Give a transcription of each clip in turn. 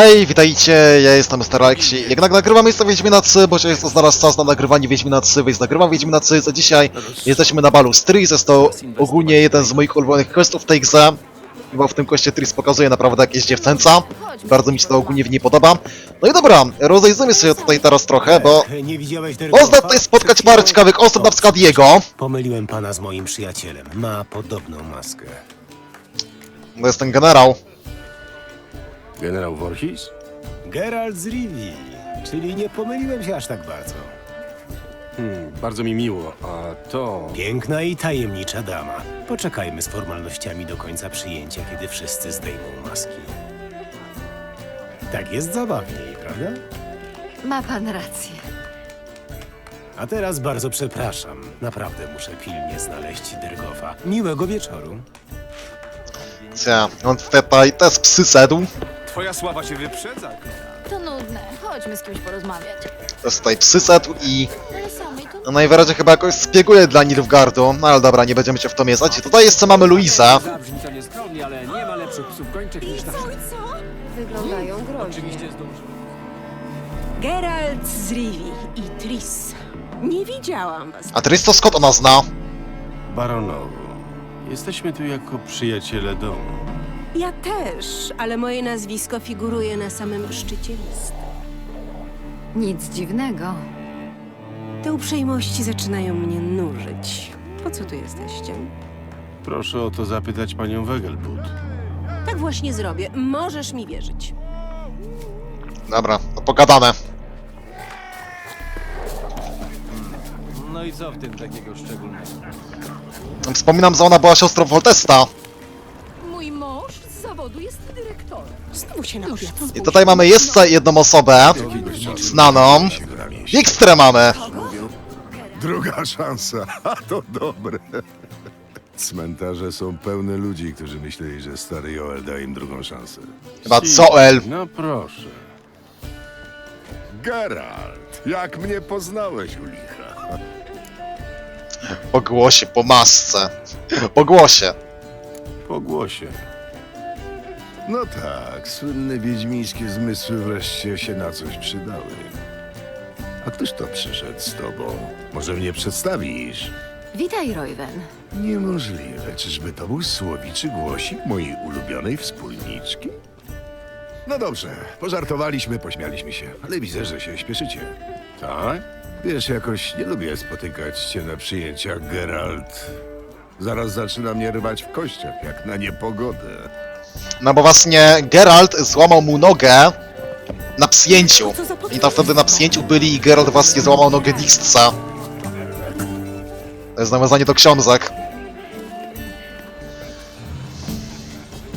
Hej, witajcie, ja jestem Star Alexi. Jak nagrywam jest to Wiedźmina 3, bo jest to zaraz czas na nagrywanie Wiedźmina 3, więc nagrywam Wiedźmina 3, za dzisiaj jesteśmy na balu z Tris, jest to ogólnie jeden z moich ulubionych questów w tej grze. Bo w tym koście Tris pokazuje naprawdę jakieś dziewczęca. Bardzo mi się to ogólnie w niej podoba. No i dobra, rozejrzymy się tutaj teraz trochę, bo można tutaj spotkać parę ciekawych osób, na przykład jego. Pomyliłem pana z moim przyjacielem. Ma podobną maskę. To jest ten generał. Generał Voorhis? Geralt z Rivii. Czyli nie pomyliłem się aż tak bardzo. Hmm, bardzo mi miło, a to... Piękna i tajemnicza dama. Poczekajmy z formalnościami do końca przyjęcia, kiedy wszyscy zdejmą maski. Tak jest zabawniej, prawda? Ma pan rację. A teraz bardzo przepraszam. Naprawdę muszę pilnie znaleźć Dergofa. Miłego wieczoru. Cia, on tutaj też psy sedł. Twoja sława się wyprzedza. To nudne. Chodźmy z kimś porozmawiać. Też tutaj psy sedł i Ale samej to... no najwyraźniej chyba jakoś spieguje dla Nilfgaardu. No ale dobra, nie będziemy się w to mieszać. I tutaj jeszcze mamy Luizę. Zabrzmi to nieskromnie, ale nie ma lepszych psów gończych niż nasze. Wyglądają groźnie. Oczywiście zdąży. Geralt z Rivi i Tris. Nie widziałam was. A Tris to skąd ona zna? Baronowo. Jesteśmy tu jako przyjaciele domu. Ja też, ale moje nazwisko figuruje na samym szczycie listy. Nic dziwnego. Te uprzejmości zaczynają mnie nużyć. Po co tu jesteście? Proszę o to zapytać panią Wegelbud. Tak właśnie zrobię. Możesz mi wierzyć. Dobra, to pogadane. No i co w tym takiego szczególnego? Wspominam, że ona była siostrą Voltesta. Mój mąż z zawodu jest dyrektorem. Znowu się. I tutaj mamy jeszcze jedną osobę znaną. Xtrę mamy. Druga szansa, a to dobre. Cmentarze są pełne ludzi, którzy myśleli, że stary Joel da im drugą szansę. Chyba Zoel. No proszę. Geralt, jak mnie poznałeś u licha? Po głosie, po masce. Po głosie. Po głosie. No tak, słynne wiedźmińskie zmysły wreszcie się na coś przydały. A któż to przyszedł z tobą? Może mnie przedstawisz? Witaj, Royven. Niemożliwe, czyżby to był słowiczy głosik mojej ulubionej wspólniczki? No dobrze, pożartowaliśmy, pośmialiśmy się, ale widzę, że się śpieszycie. Tak? Wiesz, jakoś nie lubię spotykać się na przyjęciach, Geralt. Zaraz zaczyna mnie rwać w kościach, jak na niepogodę. No bo właśnie Geralt złamał mu nogę na psjęciu. I tam wtedy na psjęciu byli i Geralt właśnie złamał nogę Dixca. To jest nawiązanie do książek.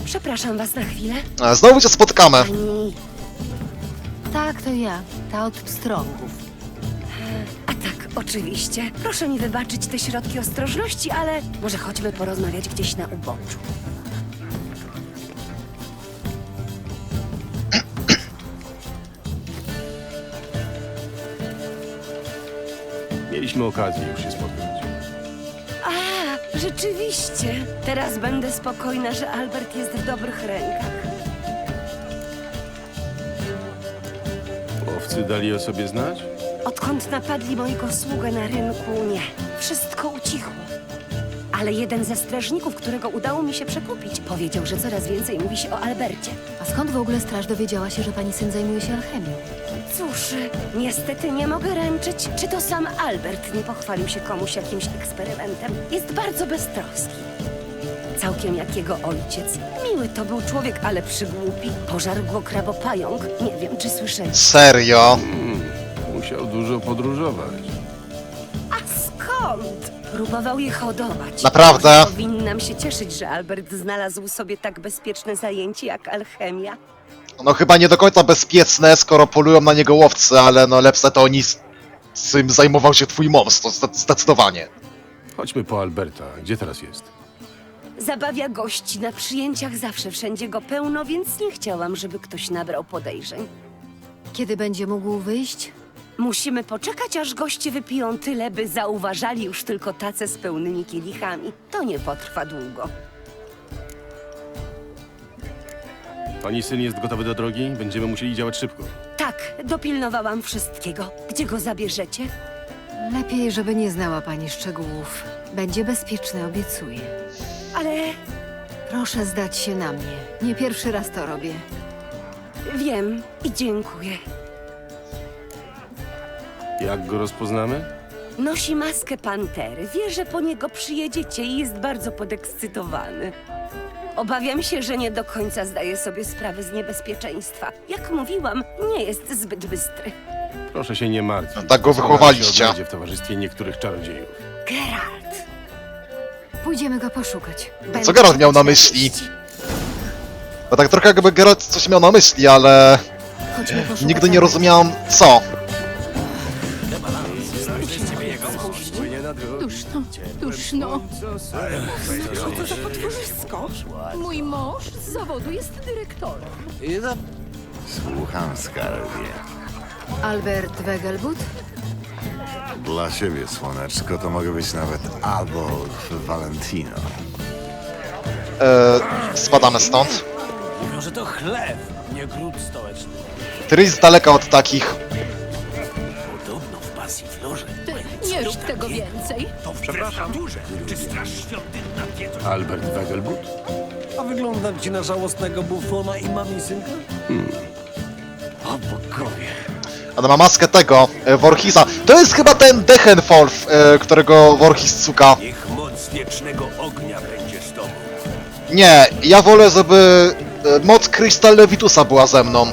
Przepraszam was na chwilę. A, Znowu się spotkamy. Pani... Tak, to ja. Ta od pstrągów. A tak, oczywiście. Proszę mi wybaczyć te środki ostrożności, ale może chodźmy porozmawiać gdzieś na uboczu. Mieliśmy okazję już się spotkać. A, rzeczywiście. Teraz będę spokojna, że Albert jest w dobrych rękach. Łowcy dali o sobie znać? Odkąd napadli mojego sługę na rynku, nie. Wszystko ucichło. Ale jeden ze strażników, którego udało mi się przekupić, powiedział, że coraz więcej mówi się o Albercie. A skąd w ogóle straż dowiedziała się, że pani syn zajmuje się alchemią? Cóż, niestety nie mogę ręczyć, czy to sam Albert nie pochwalił się komuś jakimś eksperymentem. Jest bardzo beztroski. Całkiem jak jego ojciec. Miły to był człowiek, ale przygłupi. Pożarł go krabopająk. Nie wiem, czy słyszeliście. Serio? Musiał dużo podróżować. A skąd? Próbował je hodować. Naprawdę? Powinnam się cieszyć, że Albert znalazł sobie tak bezpieczne zajęcie jak alchemia. No chyba nie do końca bezpieczne, skoro polują na niego łowcy, ale no lepsze to oni z z tym zajmował się twój mąż, to zde- zdecydowanie. Chodźmy po Alberta. Gdzie teraz jest? Zabawia gości na przyjęciach, zawsze wszędzie go pełno, więc nie chciałam, żeby ktoś nabrał podejrzeń. Kiedy będzie mógł wyjść? Musimy poczekać, aż goście wypiją tyle, by zauważali już tylko tace z pełnymi kielichami. To nie potrwa długo. Pani syn jest gotowy do drogi? Będziemy musieli działać szybko. Tak, dopilnowałam wszystkiego. Gdzie go zabierzecie? Lepiej, żeby nie znała pani szczegółów. Będzie bezpieczny, obiecuję. Ale Proszę zdać się na mnie. Nie pierwszy raz to robię. wiem i dziękuję. Jak go rozpoznamy? Nosi maskę pantery. Wie, że po niego przyjedziecie i jest bardzo podekscytowany. Obawiam się, że nie do końca zdaje sobie sprawę z niebezpieczeństwa. Jak mówiłam, nie jest zbyt bystry. Proszę się nie martwić. Tak go wychowaliście. się odnajdzie w towarzystwie niektórych czarodziejów. Geralt! Pójdziemy go poszukać. Co Będzie Geralt miał na myśli? Bo tak trochę jakby Geralt coś miał na myśli, ale Chodźmy poszukać nigdy nie rozumiałam co. Duszno, duszno. Co za potworzysko? Mój mąż z zawodu jest dyrektorem. Słucham, skarbie. Albert Wegelbud? Dla siebie, słoneczko, to mogę być nawet Adolf Valentino. E, spadamy stąd. Mówią, że to chleb, nie gród stołeczny. Tris z daleka od takich. Podobno w Passiflorze. Ty, nie rób tego więcej. Albert Wegelbud? A wyglądam ci na żałosnego bufona i mami synka? O bogowie. Ona ma maskę tego, e, Vorhisa. To jest chyba ten Dechenfolf, e, którego Vorhis cuka. Niech moc wiecznego ognia będzie z tobą. Nie, ja wolę, żeby e, moc Krystal Levitusa była ze mną.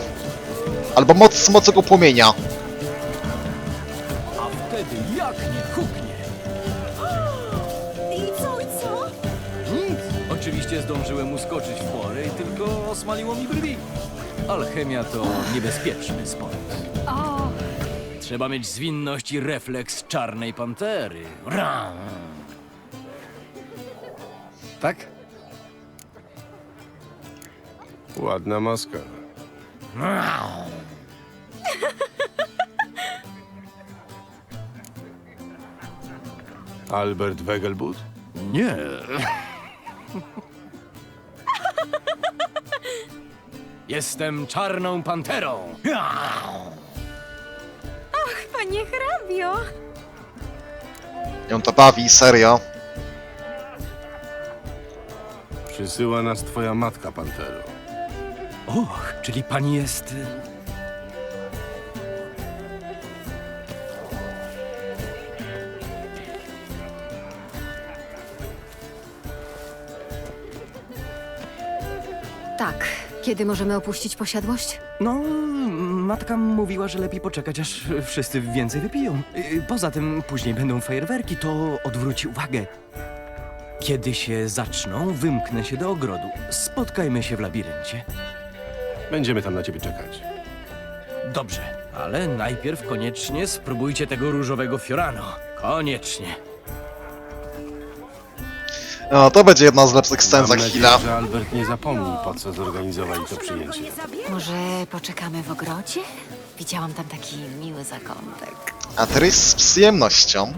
Albo moc Smocego Płomienia. Alchemia to niebezpieczny sport. O, Trzeba mieć zwinność i refleks czarnej pantery. Ram. Tak? Ładna maska. Albert Wegelbud? Nie. Jestem czarną panterą. Panie hrabio! Ją to bawi, serio. Przysyła nas twoja matka, Pantero. Och, czyli pani jest... y, Kiedy możemy opuścić posiadłość? No, matka mówiła, że lepiej poczekać, aż wszyscy więcej wypiją. Y, Poza tym później będą fajerwerki, to odwróci uwagę. Kiedy się zaczną, wymknę się do ogrodu. Spotkajmy się w labiryncie. Będziemy tam na ciebie czekać. Dobrze, ale najpierw koniecznie spróbujcie tego różowego fiorano. Koniecznie. No, to będzie jedna z lepszych scen za Mam chwilę. że Albert nie zapomni, po co zorganizowali to przyjęcie. Może poczekamy w ogrodzie? Widziałam tam taki miły zakątek. A Tris z przyjemnością.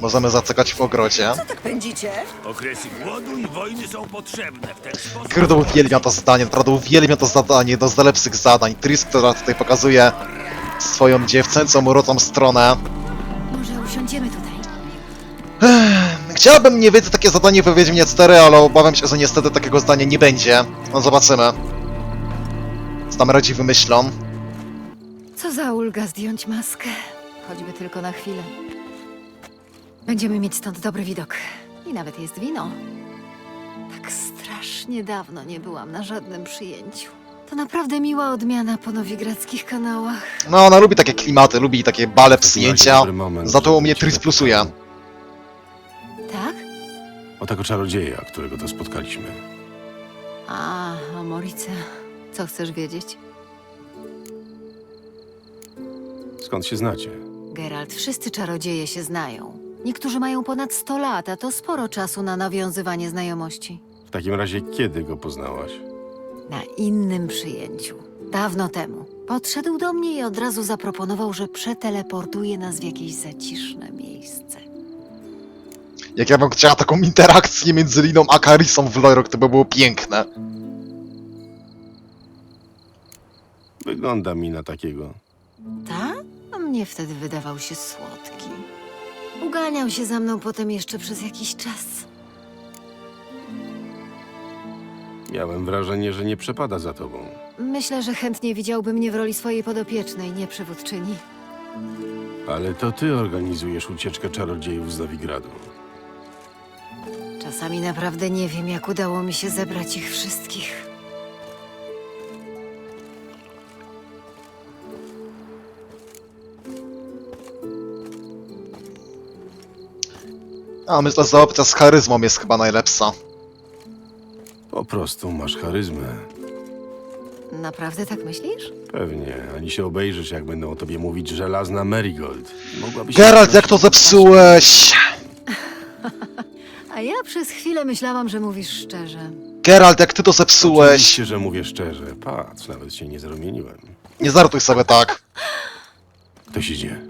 Możemy zacekać w ogrodzie. Tak pędzicie? Okresy głodu i wojny są potrzebne w ten sposób. Kurde, uwielbiam to zadanie, naprawdę uwielbiam to zadanie, to z najlepszych zadań. Tris, która tutaj pokazuje swoją dziewczęcą, uroczą stronę. Może usiądziemy tutaj? Chciałbym nie wiedzieć takie zadanie w Wiedźminie 4, ale obawiam się, że niestety takiego zdania nie będzie. No zobaczymy. Co tam radzi wymyślą. Co za ulga zdjąć maskę. Choćby tylko na chwilę. Będziemy mieć stąd dobry widok. I nawet jest wino. Tak strasznie dawno nie byłam na żadnym przyjęciu. To naprawdę miła odmiana po nowigradzkich kanałach. No, ona lubi takie klimaty, lubi takie bale moment, Za to u mnie Tris zapytać. plusuje. O tego czarodzieja, którego to spotkaliśmy. A, o Morice. Co chcesz wiedzieć? Skąd się znacie? Geralt, wszyscy czarodzieje się znają. Niektórzy mają ponad 100 lat, a to sporo czasu na nawiązywanie znajomości. W takim razie kiedy go poznałaś? Na innym przyjęciu. Dawno temu. Podszedł do mnie i od razu zaproponował, że przeteleportuje nas w jakieś zaciszne miejsce. Jak ja bym chciała taką interakcję między Liną a Karisą w Lorok, to by było piękne. Wygląda mi na takiego. Ta? A mnie wtedy wydawał się słodki. Uganiał się za mną potem jeszcze przez jakiś czas. Miałem wrażenie, że nie przepada za tobą. Myślę, że chętnie widziałby mnie w roli swojej podopiecznej, nie przywódczyni. Ale to ty organizujesz ucieczkę czarodziejów z Nowigradu. Czasami naprawdę nie wiem, jak udało mi się zebrać ich wszystkich. A myślę, że opcja z charyzmą jest chyba najlepsza. Po prostu masz charyzmę. Naprawdę tak myślisz? Pewnie, ani się obejrzysz, jak będą o tobie mówić żelazna Marigold. Mogłabyś... Geralt, jak to zepsułeś? A ja przez chwilę myślałam, że mówisz szczerze. Geralt, jak ty to zepsułeś? Oczywiście, że mówię szczerze. Patrz, nawet się nie zarumieniłem. Nie żartuj sobie tak. Ktoś idzie.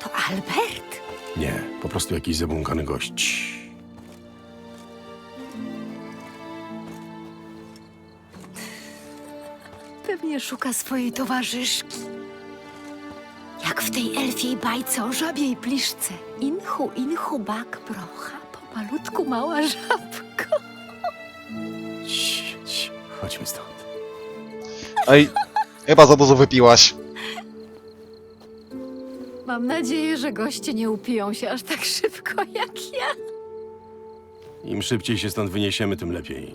To Albert? Nie, po prostu jakiś zabłąkany gość. Pewnie szuka swojej towarzyszki. Jak w tej elfiej bajce o żabiej pliszce. Inchu, inchu, bak, brocha, pomalutku mała żabko. Cii, cii, Chodźmy stąd. Ej, chyba za dużo wypiłaś. Mam nadzieję, że goście nie upiją się aż tak szybko jak ja. Im szybciej się stąd wyniesiemy, tym lepiej.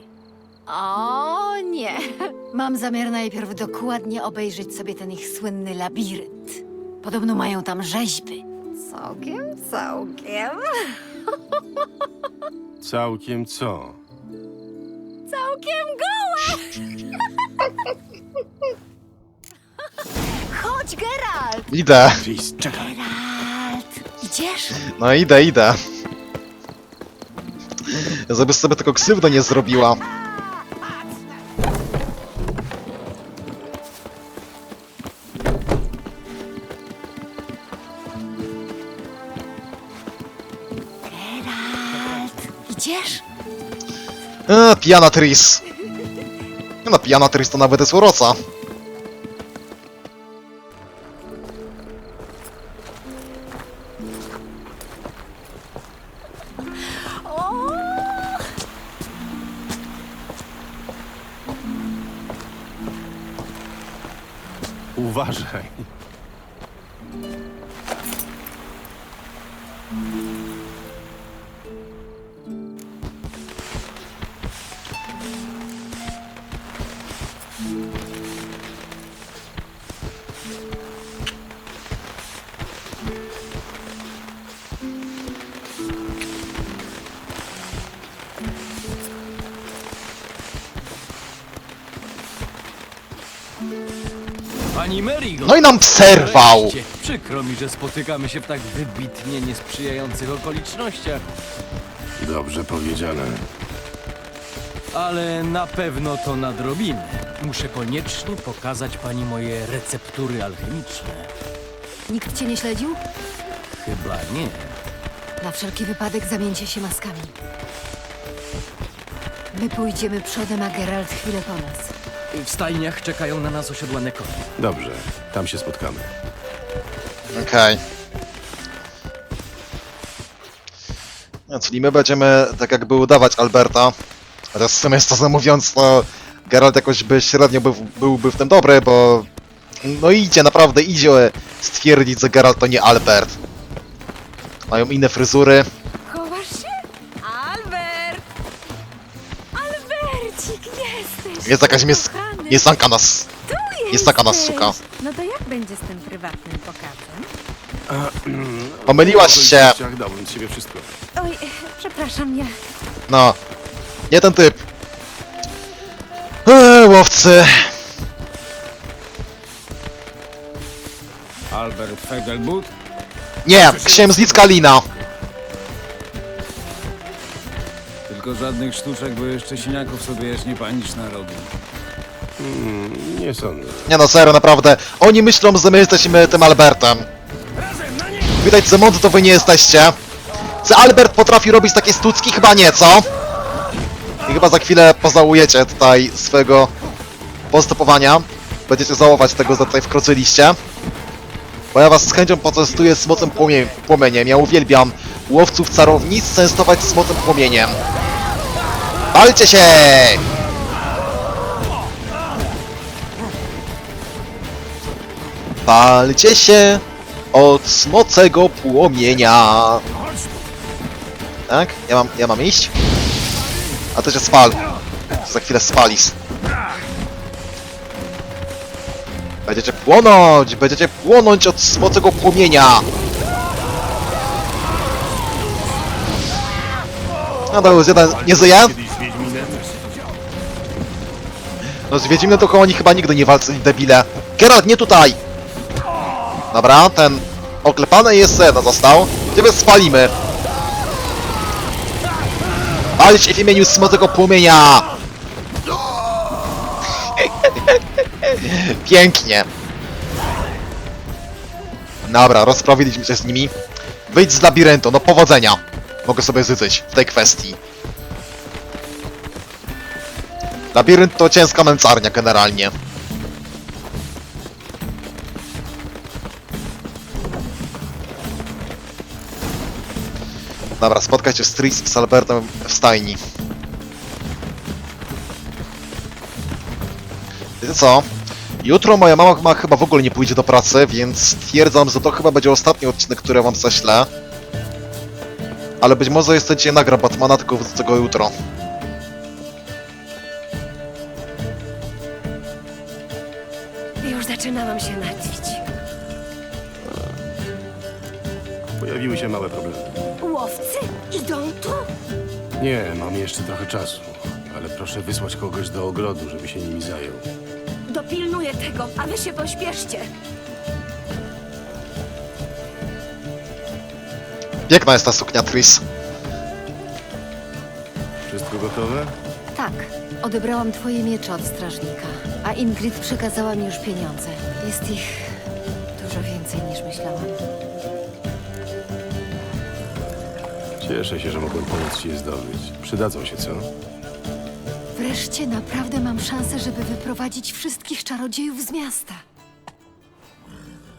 O nie! Mam zamiar najpierw dokładnie obejrzeć sobie ten ich słynny labirynt. Podobno mają tam rzeźby. Całkiem, całkiem. Całkiem co? Całkiem gołe! Chodź, Geralt! Idę. Czekaj. Geralt! Idziesz? No idę, idę. Żebyś sobie tylko krzywdę nie zrobiła. Idziesz? E, pijana Tris. No, pijana Tris to nawet jest uroca. Uważaj. Pani Marigold! No i nam przerwał. Wreszcie. Przykro mi, że spotykamy się w tak wybitnie niesprzyjających okolicznościach, Dobrze powiedziane. ale na pewno to nadrobimy. Muszę koniecznie pokazać pani moje receptury alchemiczne. Nikt cię nie śledził? Chyba nie. Na wszelki wypadek zamieńcie się maskami. My pójdziemy przodem, a Geralt chwilę po nas. W stajniach czekają na nas osiodłane konie. Dobrze, tam się spotkamy. Okej. No, czyli my będziemy tak jakby udawać Alberta. Chociaż w sumie szczerze mówiąc, to Geralt jakoś by średnio był, byłby w tym dobry, bo no idzie, naprawdę idzie stwierdzić, że Geralt to nie Albert. Mają inne fryzury. Chowasz się? Albert! Albercik, jesteś! Jest jakaś mies... Kochany, miesanka nas... tu jest taka nas jesteś. suka. No to jak będzie z tym prywatnym pokazem? Pomyliłaś się. Dałbym z siebie wszystko. Oj, przepraszam, ja... No. Nie ten typ. Eee, łowcy. Albert Fegelbut? Nie, księżniczka Lina. Tylko żadnych sztuczek, bo jeszcze siniaków sobie jaśnie panicz narobił. Hmm, nie sądzę. Nie no, serio, naprawdę. Oni myślą, że my jesteśmy tym Albertem. Widać, że mądrzy to wy nie jesteście. Czy Albert potrafi robić takie stucki? Chyba nie, co? I chyba za chwilę pożałujecie tutaj swojego postępowania. będziecie załować tego, że tutaj wkroczyliście. Bo ja was z chęcią poczęstuję smocem płomie płomieniem. Ja uwielbiam łowców czarownic częstować smocem płomieniem. Palcie się! Palcie się od smocego płomienia. Tak? Ja mam, ja mam iść? A to się spal. Za chwilę spalis. Będziecie płonąć! Będziecie płonąć od smocego płomienia! No to już jeden nie żyje? No z Wiedźminem to koło oni chyba nigdy nie walczyli, debile. Geralt, nie tutaj! Dobra, ten oklepany jest został. Ciebie spalimy. Pal się w imieniu smocego płomienia! Pięknie. Dobra, rozprawiliśmy się z nimi. Wyjdź z labiryntu, no powodzenia. Mogę sobie życzyć w tej kwestii. Labirynt to ciężka męczarnia generalnie. Dobra, spotkaj się z Tris i z Albertem w stajni. Wiecie co? Jutro moja mama ma, chyba w ogóle nie pójdzie do pracy, więc stwierdzam, że to chyba będzie ostatni odcinek, który wam zaślę. Ale być może jeszcze dzisiaj nagra Batmana, tylko wrócę tego jutro. Już zaczynałam się martwić. Pojawiły się małe problemy. Nie, mam jeszcze trochę czasu, ale proszę wysłać kogoś do ogrodu, żeby się nimi zajął. Dopilnuję tego, a wy się pośpieszcie. Piękna jest ta suknia Tris. Wszystko gotowe? Tak, odebrałam twoje miecze od strażnika, a Ingrid przekazała mi już pieniądze. Jest ich Cieszę się, że mogłem pomóc ci je zdobyć. Przydadzą się, co? Wreszcie naprawdę mam szansę, żeby wyprowadzić wszystkich czarodziejów z miasta.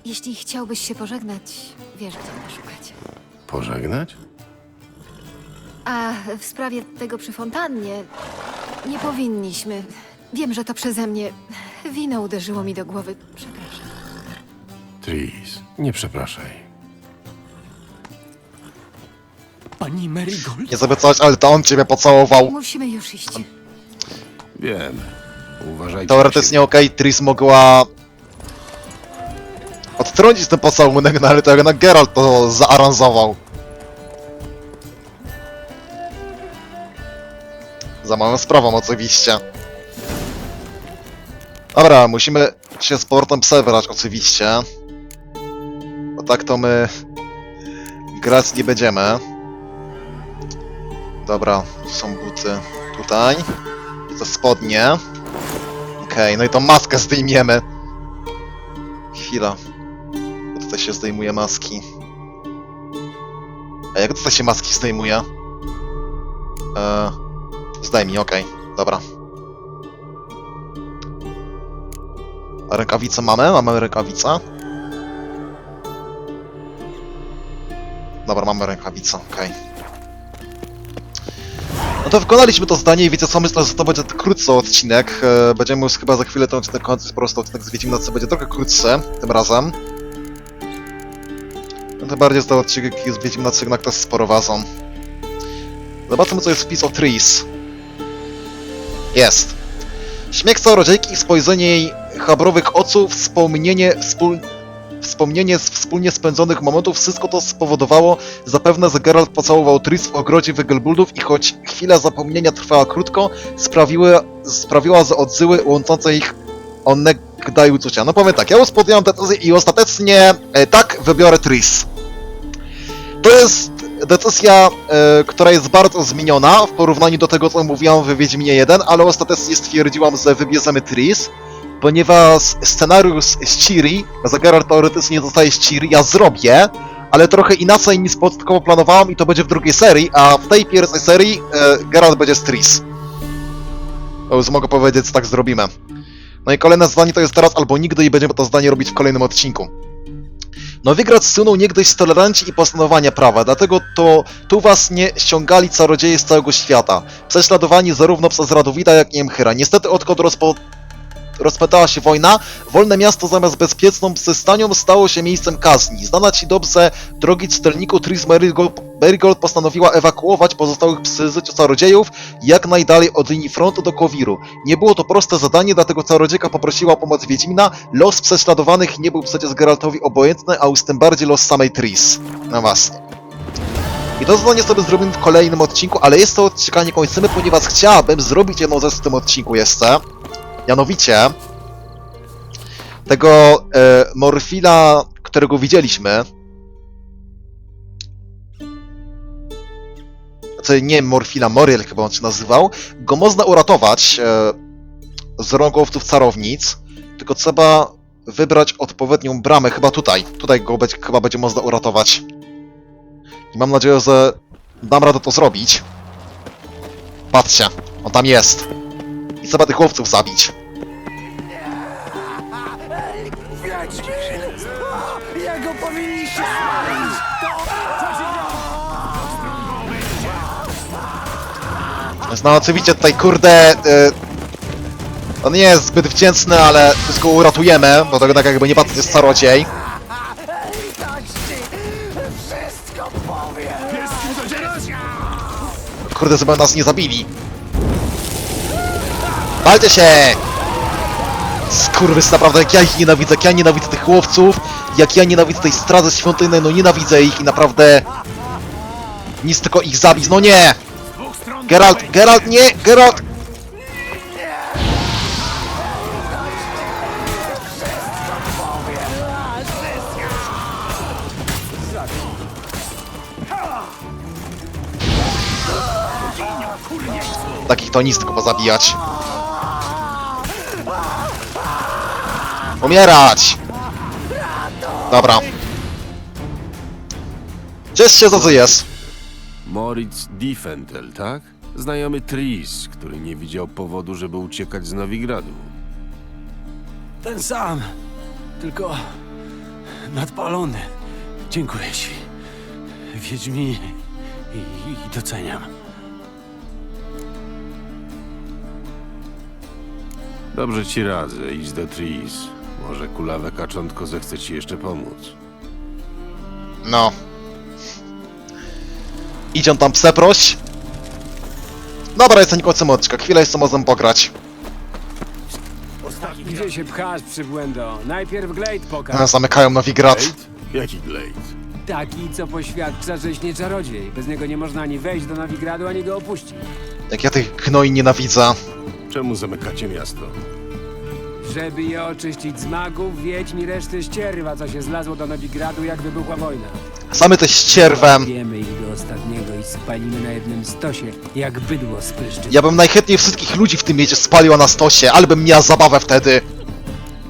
Jeśli chciałbyś się pożegnać, wiesz gdzie mnie szukać. Pożegnać? A w sprawie tego przy fontannie nie powinniśmy. Wiem, że to przeze mnie. Wino uderzyło mi do głowy. Przepraszam. Tris, nie przepraszaj. Pani Marigold? Nie sobie coś, ale to on ciebie pocałował. Musimy już iść. Wiem. Uważajcie. Teoretycznie okej, Tris mogła... Odtrącić ten pocałunek, no ale to jednak Geralt to zaaranżował. Za małą sprawą oczywiście. Dobra, musimy się z portem przebrać oczywiście. Bo tak to my grać nie będziemy. Dobra, tu są buty tutaj. To spodnie. Okej, no i tą maskę zdejmiemy. Chwila. Tutaj się zdejmuje maski. A jak tutaj się maski zdejmuje? Eee, zdejmij, okej, dobra. A rękawice mamy? Mamy rękawice. Dobra, mamy rękawice, okej. No to wykonaliśmy to zdanie i wiecie co, myślę, że to będzie krótszy odcinek. E, Będziemy już chyba za chwilę ten odcinek kończyć, po prostu odcinek z Wiedźmina co będzie trochę krótszy tym razem. No to bardziej, że ten odcinek z Wiedźmina jednak też sporo ważą. Zobaczmy co jest wpis o Tris. Jest. Śmiech czarodziejki, spojrzenie jej chabrowych oczu, wspomnienie wspól... Wspomnienie z wspólnie spędzonych momentów, wszystko to spowodowało zapewne, że Geralt pocałował Tris w ogrodzie Wegelbuldów i choć chwila zapomnienia trwała krótko, sprawiły, sprawiła, że odzyły łączące ich one daje uczucia. No powiem tak, ja już podjąłem decyzję i ostatecznie e, tak wybiorę Tris. To jest decyzja, e, która jest bardzo zmieniona w porównaniu do tego, co mówiłam w Wiedźminie 1, ale ostatecznie stwierdziłam, że wybierzemy Tris, ponieważ scenariusz z Ciri, Geralt teoretycznie zostaje z Ciri, ja zrobię, ale trochę inaczej niż początkowo planowałem i to będzie w drugiej serii, a w tej pierwszej serii e, Geralt będzie z Tris. To już mogę powiedzieć, tak zrobimy. No i kolejne zadanie to jest teraz albo nigdy i będziemy to zadanie robić w kolejnym odcinku. Nowigrad słynął niegdyś z tolerancji i poszanowania prawa, dlatego to tu was nie ściągali czarodzieje z całego świata, prześladowani zarówno przez Radowida, jak i Emchyra. Niestety odkąd rozpo... rozpętała się wojna, wolne miasto zamiast bezpieczną przystanią stało się miejscem kazni. Znana ci dobrze drogi czytelniku Tris Merigold, postanowiła ewakuować pozostałych przy życiu czarodziejów jak najdalej od linii frontu do Kowiru. Nie było to proste zadanie, dlatego czarodziejka poprosiła o pomoc Wiedźmina. Los prześladowanych nie był przecież Geraltowi obojętny, a już tym bardziej los samej Tris. No. I to zadanie sobie zrobimy w kolejnym odcinku, ale jest to odcinek nie kończymy, ponieważ chciałabym zrobić jedną rzecz w tym odcinku jeszcze. Mianowicie tego e, Morfila, którego widzieliśmy. Znaczy nie Morfila, Moriel chyba on się nazywał. Go można uratować e, z rąk łowców carownic, tylko trzeba wybrać odpowiednią bramę, chyba tutaj. Tutaj go będzie, chyba będzie można uratować. I mam nadzieję, że dam radę to zrobić. Patrzcie, on tam jest. I trzeba tych łowców zabić. No oczywiście tutaj kurde... Y, on nie jest zbyt wdzięczny, ale wszystko uratujemy, bo to tak jakby nie patrzeć jest czarodziej. Kurde, żeby nas nie zabili. Walcie się! Skurwys, naprawdę, jak ja ich nienawidzę, jak ja nienawidzę tych łowców, jak ja nienawidzę tej straży świątynnej, no nienawidzę ich i naprawdę... Nic tylko ich zabić, no nie! Geralt, Geralt, nie! Geralt! Takich to nic tylko pozabijać. Umierać! Dobra. Ciesz się, jest. Moritz Diefentel, tak? Znajomy Tris, który nie widział powodu, żeby uciekać z Nowigradu. Ten sam, tylko nadpalony. Dziękuję ci. Wiedźmi i, i doceniam. Dobrze ci radzę, idź do Tris. Może kulawe kaczątko zechce ci jeszcze pomóc. No. Idź on tam przeproś. Dobra, jest nie końcem odcinka. Chwilę jeszcze możemy pograć. Gdzie się pchasz, przybłędo? Najpierw Glade pokaż. A, Zamykają Nowigrad. Glade? Jaki Glade? Taki, co poświadcza, żeś nie czarodziej. Bez niego nie można ani wejść do Nowigradu, ani go opuścić. Jak ja tych gnoi nienawidzę. Czemu zamykacie miasto? Żeby je oczyścić z magów, wiedź mi resztę ścierwa, co się zlazło do Nowigradu, jak wybuchła wojna. Same te ścierwem. Wiemy ich do ostatniego i spalimy na jednym stosie, jak bydło z pryszczy. Ja bym najchętniej wszystkich ludzi w tym mieście spaliła na stosie, ale bym miała zabawę wtedy.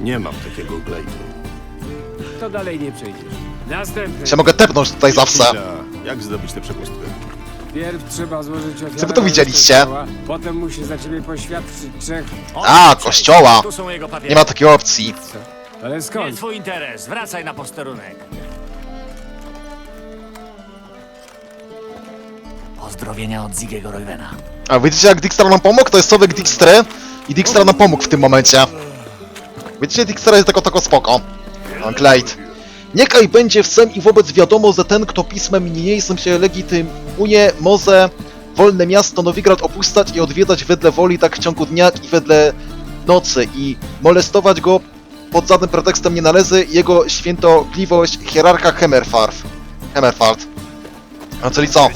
Nie mam takiego Glade'u. To dalej nie przejdziesz. Następny. Się mogę tepnąć tutaj zawsze. Chwila. Jak zdobyć tę przepustkę? Pierw trzeba złożyć ofiarę Co wy to na widzieliście? kościoła, Potem musi za ciebie poświadczyć trzech... A, kościoła. Tu są jego papiery. Nie ma takiej opcji. Ale Nie skąd? twój interes. Wracaj na posterunek. Pozdrowienia od Zigiego Roywena. A widzicie jak Dijkstra nam pomógł? To jest człowiek Dijkstry i Dijkstra nam pomógł w tym momencie. Widzicie, Dijkstra jest tylko tako spoko. Glade. Niechaj będzie wsem i wobec wiadomo, że ten, kto pismem niniejszym się legitymuje, może wolne miasto Nowigrad opuszczać i odwiedzać wedle woli tak w ciągu dnia, i wedle nocy i molestować go pod żadnym pretekstem nie należy jego świętokliwość hierarcha Hemerfarf. Hemerfart. A czyli co?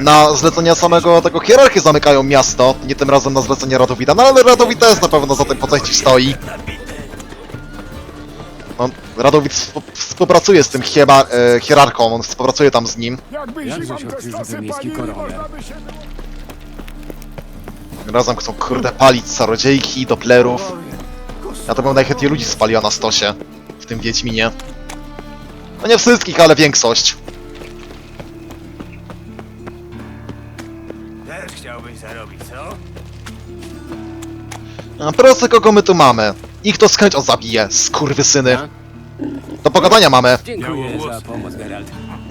Na zlecenia samego tego hierarchy zamykają miasto, nie tym razem na zlecenie Radowida, no ale Radowid też na pewno za tym po stoi. No, Radowid wsp- współpracuje z tym hiema, e, hierarchą, on współpracuje tam z nim. Jakżeś odkrył, że miejski koroner. Razem chcą kurde palić czarodziejki, doplerów. Ja to bym najchętniej ludzi spaliła na stosie w tym Wiedźminie. No nie wszystkich, ale większość. Też chciałbyś zarobić, co? A proszę, kogo my tu mamy? Ich to z chęcią zabije, skurwysyny. Do pogadania mamy. Dziękuję za pomoc, Geralt.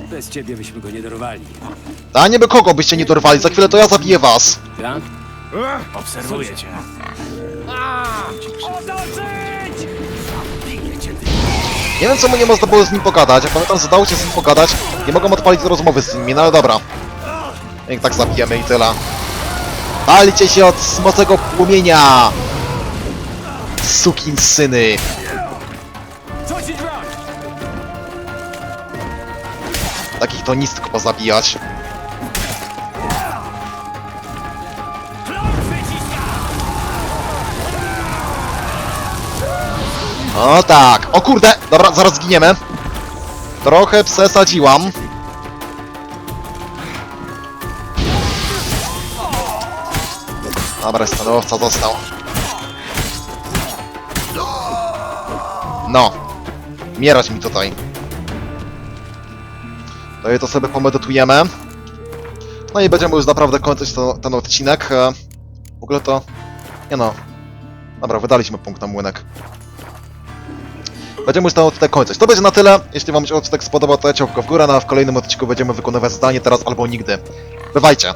Bez ciebie byśmy go nie dorwali. A niby kogo byście nie dorwali, za chwilę to ja zabiję was. Tak? Obserwuję cię. Nie wiem czemu nie można było z nim pogadać, ja pamiętam, że dało się z nim pogadać, nie mogą odpalić rozmowy z nimi, no ale dobra. Jak tak zabijemy i tyle. Palicie się od mocnego płomienia! Sukin syny! Takich to nic tylko pozabijać. O tak! O kurde! Dobra, zaraz zginiemy. Trochę przesadziłam. Dobra, stanowca został. Mierać mi tutaj. To je to sobie pomedytujemy. No i będziemy już naprawdę kończyć to, ten odcinek. E, W ogóle to... Nie no. Dobra, wydaliśmy punkt na młynek. Będziemy już ten odcinek kończyć. To będzie na tyle. Jeśli wam się odcinek spodobał, to dajcie łapkę w górę, no a w kolejnym odcinku będziemy wykonywać zadanie teraz albo nigdy. Bywajcie!